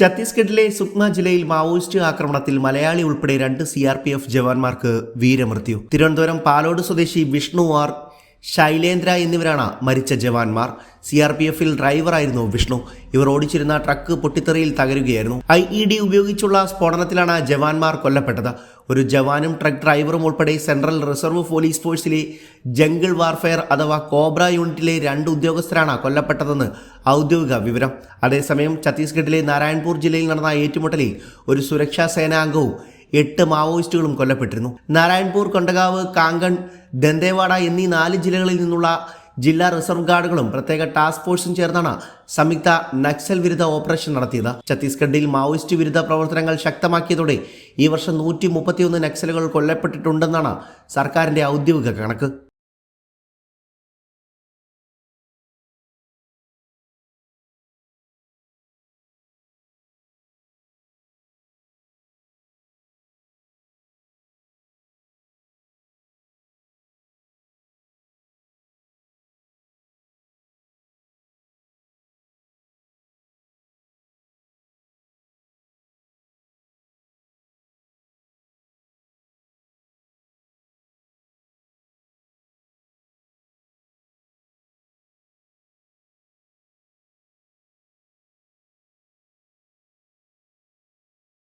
ഛത്തീസ്ഗഡിലെ സുക്മ ജില്ലയിൽ മാവോയിസ്റ്റ് ആക്രമണത്തിൽ മലയാളി ഉൾപ്പെടെ രണ്ട് സി ആർ പി എഫ് ജവാന്മാർക്ക് വീരമൃത്യു. തിരുവനന്തപുരം പാലോട് സ്വദേശി വിഷ്ണു ആർ ശൈലേന്ദ്ര എന്നിവരാണ് മരിച്ച ജവാന്മാർ. സി ആർ പി എഫിൽ ഡ്രൈവറായിരുന്നു വിഷ്ണു. ഇവർ ഓടിച്ചിരുന്ന ട്രക്ക് പൊട്ടിത്തെറിയിൽ തകരുകയായിരുന്നു. ഐ ഇ ഡി ഉപയോഗിച്ചുള്ള സ്ഫോടനത്തിലാണ് ജവാന്മാർ കൊല്ലപ്പെട്ടത്. ഒരു ജവാനും ട്രക്ക് ഡ്രൈവറും ഉൾപ്പെടെ സെൻട്രൽ റിസർവ് പോലീസ് ഫോഴ്സിലെ ജംഗിൾ വാർഫെയർ അഥവാ കോബ്ര യൂണിറ്റിലെ രണ്ട് ഉദ്യോഗസ്ഥരാണ് കൊല്ലപ്പെട്ടതെന്ന് ഔദ്യോഗിക വിവരം. അതേസമയം ഛത്തീസ്ഗഡിലെ നാരായൺപൂർ ജില്ലയിൽ നടന്ന ഏറ്റുമുട്ടലിൽ ഒരു സുരക്ഷാ സേനാംഗവും എട്ട് മാവോയിസ്റ്റുകളും കൊല്ലപ്പെട്ടിരുന്നു. നാരായൺപൂർ കൊണ്ടകാവ് കാങ്കൺ ദന്തേവാഡ എന്നീ നാല് ജില്ലകളിൽ നിന്നുള്ള ജില്ലാ റിസർവ് ഗാർഡുകളും പ്രത്യേക ടാസ്ക് ഫോഴ്സും ചേർന്നാണ് സംയുക്ത നക്സൽ വിരുദ്ധ ഓപ്പറേഷൻ നടത്തിയത്. ഛത്തീസ്ഗഡിൽ മാവോയിസ്റ്റ് വിരുദ്ധ പ്രവർത്തനങ്ങൾ ശക്തമാക്കിയതോടെ ഈ വർഷം നൂറ്റി മുപ്പത്തിയൊന്ന് നക്സലുകൾ കൊല്ലപ്പെട്ടിട്ടുണ്ടെന്നാണ് സർക്കാരിന്റെ ഔദ്യോഗിക കണക്ക്.